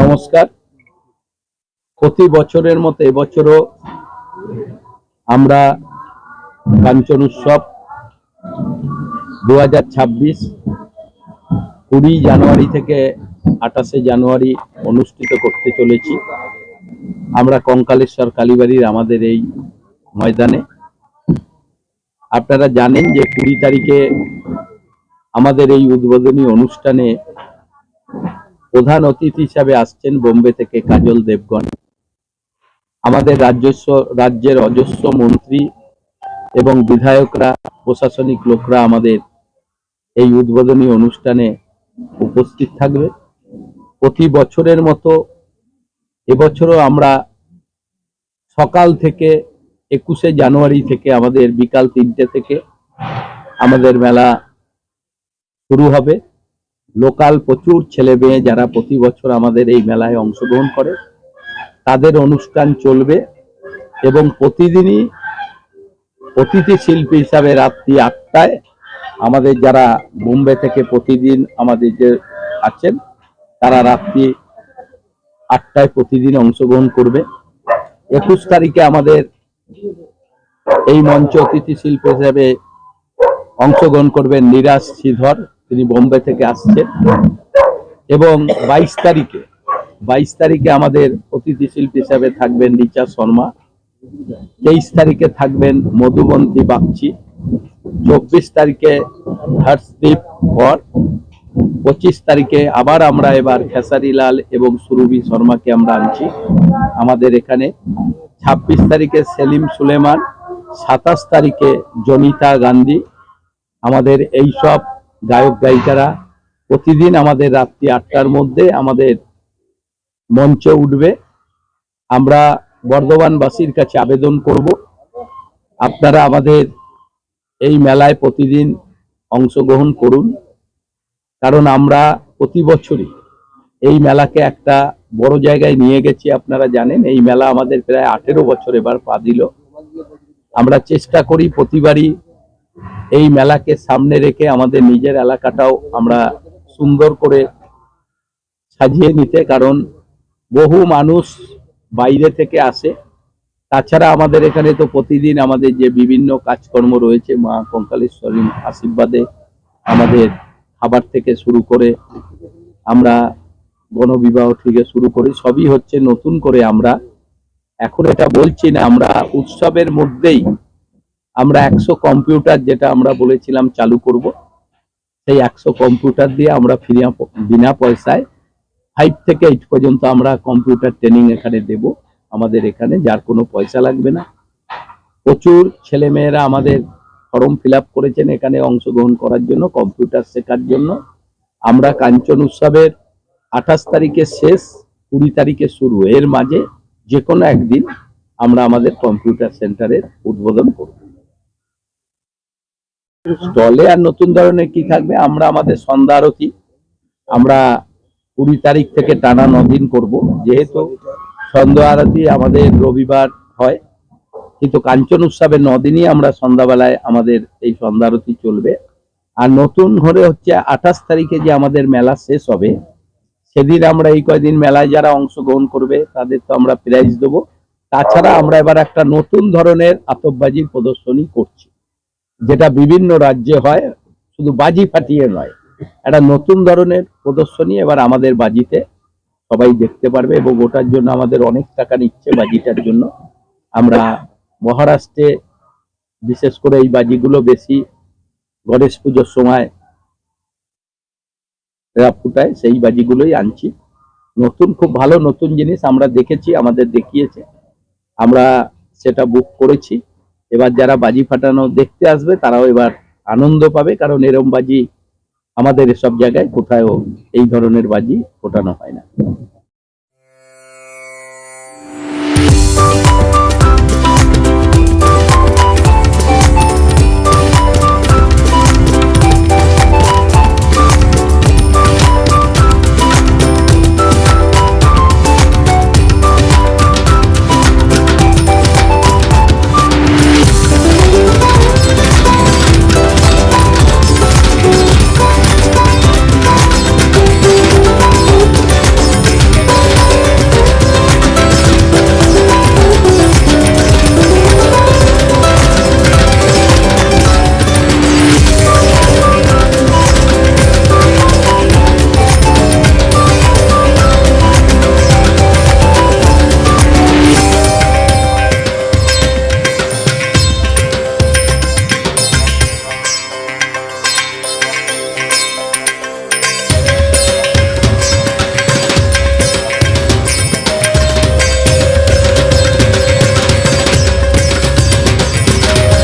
নমস্কার। প্রতি বছরের মতো এবছরও আমরা কাঞ্চন উৎসব দু হাজার ছাব্বিশ কুড়ি জানুয়ারি থেকে আঠাশে জানুয়ারি অনুষ্ঠিত করতে চলেছি। আমরা কঙ্কালেশ্বর কালীবাড়ির আমাদের এই ময়দানে। আপনারা জানেন যে কুড়ি তারিখে আমাদের এই উদ্বোধনী অনুষ্ঠানে প্রধান অতিথি হিসাবে আসছেন বোম্বে থেকে কাজল দেবগণ আমাদের রাজস্ব রাজ্যের অজস্র মন্ত্রী এবং বিধায়করা, প্রশাসনিক লোকরা আমাদের এই উদ্বোধনী অনুষ্ঠানে উপস্থিত থাকবে। প্রতি বছরের মতো এবছরও আমরা সকাল থেকে একুশে জানুয়ারি থেকে আমাদের বিকাল তিনটে থেকে আমাদের মেলা শুরু হবে। লোকাল প্রচুর ছেলে মেয়ে যারা প্রতি বছর আমাদের এই মেলায় অংশগ্রহণ করে, তাদের অনুষ্ঠান চলবে এবং প্রতিদিনই অতিথি শিল্পী হিসাবে রাত্রি আটটায় আমাদের যারা বোম্বে থেকে প্রতিদিন আমাদের যে আছেন, তারা রাত্রি আটটায় প্রতিদিন অংশগ্রহণ করবে। একুশ তারিখে আমাদের এই মঞ্চে অতিথি শিল্পী হিসাবে অংশগ্রহণ করবেন নিরাজ শ্রীধর। তিনি বোম্বে থেকে আসছেন। এবং বাইশ তারিখে বাইশ তারিখে আমাদের অতিথি শিল্পী হিসাবে থাকবেন রিচা শর্মা। তেইশ তারিখে থাকবেন মধুবন্তী বাগচি। চব্বিশ তারিখে হর্ষদীপ কর। পঁচিশ তারিখে আবার আমরা এবার খেসারি লাল এবং সুরভি শর্মাকে আমরা আনছি আমাদের এখানে। ছাব্বিশ তারিখে সেলিম সুলেমান, সাতাশ তারিখে জনিতা গান্ধী। আমাদের এই সব গায়ক গায়িকারা প্রতিদিন আমাদের রাত্রি আটটার মধ্যে আমাদের মঞ্চ উঠবে। আমরা বর্ধমানবাসীর কাছে আবেদন করব। আপনারা আমাদের এই মেলায় প্রতিদিন অংশগ্রহণ করুন। কারণ আমরা প্রতি বছরই এই মেলাকে একটা বড় জায়গায় নিয়ে গেছি, আপনারা জানেন। এই মেলা আমাদের প্রায় আঠেরো বছর এবার পা দিল। আমরা চেষ্টা করি প্রতিবারই এই মেলাকে সামনে রেখে আমাদের নিজের এলাকাটাও আমরা সুন্দর করে সাজিয়ে নিতে, কারণ বহু মানুষ বাইরে থেকে আসে। তাছাড়া আমাদের এখানে তো প্রতিদিন আমাদের যে বিভিন্ন কাজকর্ম রয়েছে, মা কঙ্কালেশ্বরীর আশীর্বাদে আমাদের খাবার থেকে শুরু করে আমরা গণবিবাহ থেকে শুরু করে সবই হচ্ছে নতুন করে আমরা। এখন এটা বলছি না, আমরা উৎসবের মধ্যেই আমরা একশো কম্পিউটার যেটা আমরা বলেছিলাম চালু করব, সেই একশো কম্পিউটার দিয়ে আমরা ফিরিয়া বিনা পয়সায় ফাইভ থেকে এইট পর্যন্ত আমরা কম্পিউটার ট্রেনিং এখানে দেব আমাদের এখানে, যার কোনো পয়সা লাগবে না। প্রচুর ছেলেমেয়েরা আমাদের ফর্ম ফিল করেছেন এখানে অংশগ্রহণ করার জন্য কম্পিউটার শেখার জন্য। আমরা কাঞ্চন উৎসবের আঠাশ তারিখে শেষ, কুড়ি তারিখে শুরু। এর মাঝে যে কোনো একদিন আমরা আমাদের কম্পিউটার সেন্টারের উদ্বোধন করব। স্টলে আর নতুন ধরনের কি থাকবে? আমরা আমাদের সন্ধ্যা আরতি, আমরা কুড়ি তারিখ থেকে টানা নদিন করব। যেহেতু সন্ধ্যা আরতি আমাদের রবিবার হয়, কিন্তু কাঞ্চন উৎসবের নদিনই আমরা সন্ধ্যাবেলায় আমাদের এই সন্ধ্যা আরতি চলবে। আর নতুন ঘরে হচ্ছে আঠাশ তারিখে যে আমাদের মেলা শেষ হবে, সেদিন আমরা এই কয়দিন মেলায় যারা অংশগ্রহণ করবে, তাদের তো আমরা প্রাইজ দেবো। তাছাড়া আমরা এবার একটা নতুন ধরনের আতপবাজির প্রদর্শনী করছি। যেটা বিভিন্ন রাজ্যে হয়, শুধু বাজি ফাটিয়ে নয়, একটা নতুন ধরনের প্রদর্শনী এবার আমাদের বাজিতে সবাই দেখতে পারবে এবং ওটার জন্য আমাদের অনেক টাকা নিচ্ছে বাজিটার জন্য। আমরা মহারাষ্ট্রে বিশেষ করে এই বাজিগুলো বেশি গণেশ পুজোর সময় ফুটায়, সেই বাজিগুলোই আনছি। নতুন, খুব ভালো নতুন জিনিস আমরা দেখেছি, আমাদের দেখিয়েছে। আমরা সেটা বুক করেছি। এবার যারা বাজি ফাটানো দেখতে আসবে, তারাও এবার আনন্দ পাবে, কারণ এরম বাজি আমাদের সব জায়গায় কোথাও এই ধরনের বাজি ফোটানো হয় না।